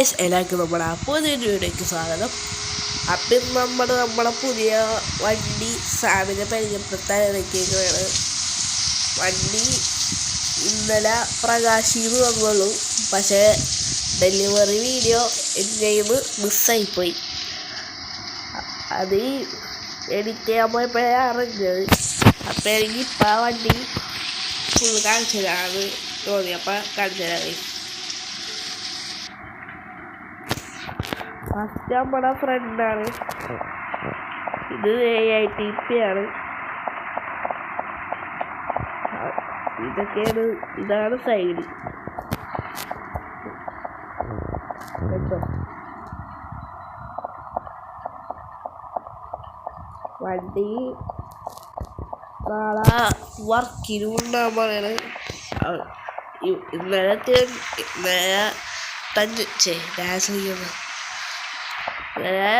Guys, എല്ലാവർക്കും നമ്മുടെ പുതിയ വീഡിയോയ്ക്ക് സ്വാഗതം. അപ്പം നമ്മൾ നമ്മുടെ പുതിയ വണ്ടി സാമിനെ പരിചയപ്പെടുത്താൻ ഇറക്കിയിരിക്കുകയാണ് വണ്ടി ഇന്നലെ പ്രകാശിന്ന് വന്നുള്ളൂ പക്ഷേ ഡെലിവറി വീഡിയോ എങ്ങനെയും മിസ്സായിപ്പോയി അത് എഡിറ്റ് ചെയ്യാൻ പോയപ്പോഴേ അറിഞ്ഞത്. അപ്പോൾ എനിക്ക് ഇപ്പം ആ വണ്ടി ഫുൾ കാണിച്ചതാണ് തോന്നിയപ്പോൾ തോന്നി. അപ്പം കാണിച്ചു ഫസ്റ്റ് നമ്മുടെ ഫ്രണ്ടാണ് ഇത് എ ഐ ടി പി ആണ്. ഇതൊക്കെയാണ് ഇതാണ് സൈഡ് വണ്ടി. നാളെ വർക്കിന് ഉണ്ടാകാൻ പറയണ ഇന്നലെ തഞ്ച് ചേ ഡാൻസ് കളിക്കുന്നത് ഇന്നലെ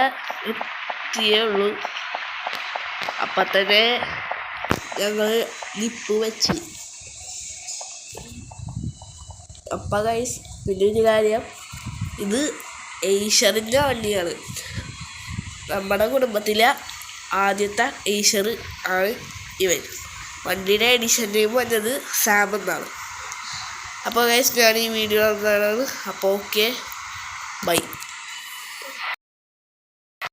എത്തിയേ ഉള്ളൂ അപ്പം തന്നെ ഞങ്ങൾ ലിപ്പ് വെച്ച്. അപ്പം കൈസ് പിന്നെ ഒരു കാര്യം. ഇത് ഏഷ്യറിന്റെ വണ്ടിയാണ്. നമ്മുടെ കുടുംബത്തിലെ ആദ്യത്തെ ഏഷ്യർ ആണ് ഇവൻ. വണ്ടിയുടെ എഡിഷൻ നെയിം വന്നത് സാം എന്നാണ്. അപ്പോൾ ഗൈസ് ഞാൻ ഈ വീഡിയോ നടന്നതാണ് അപ്പോൾ ഓക്കെ ബൈ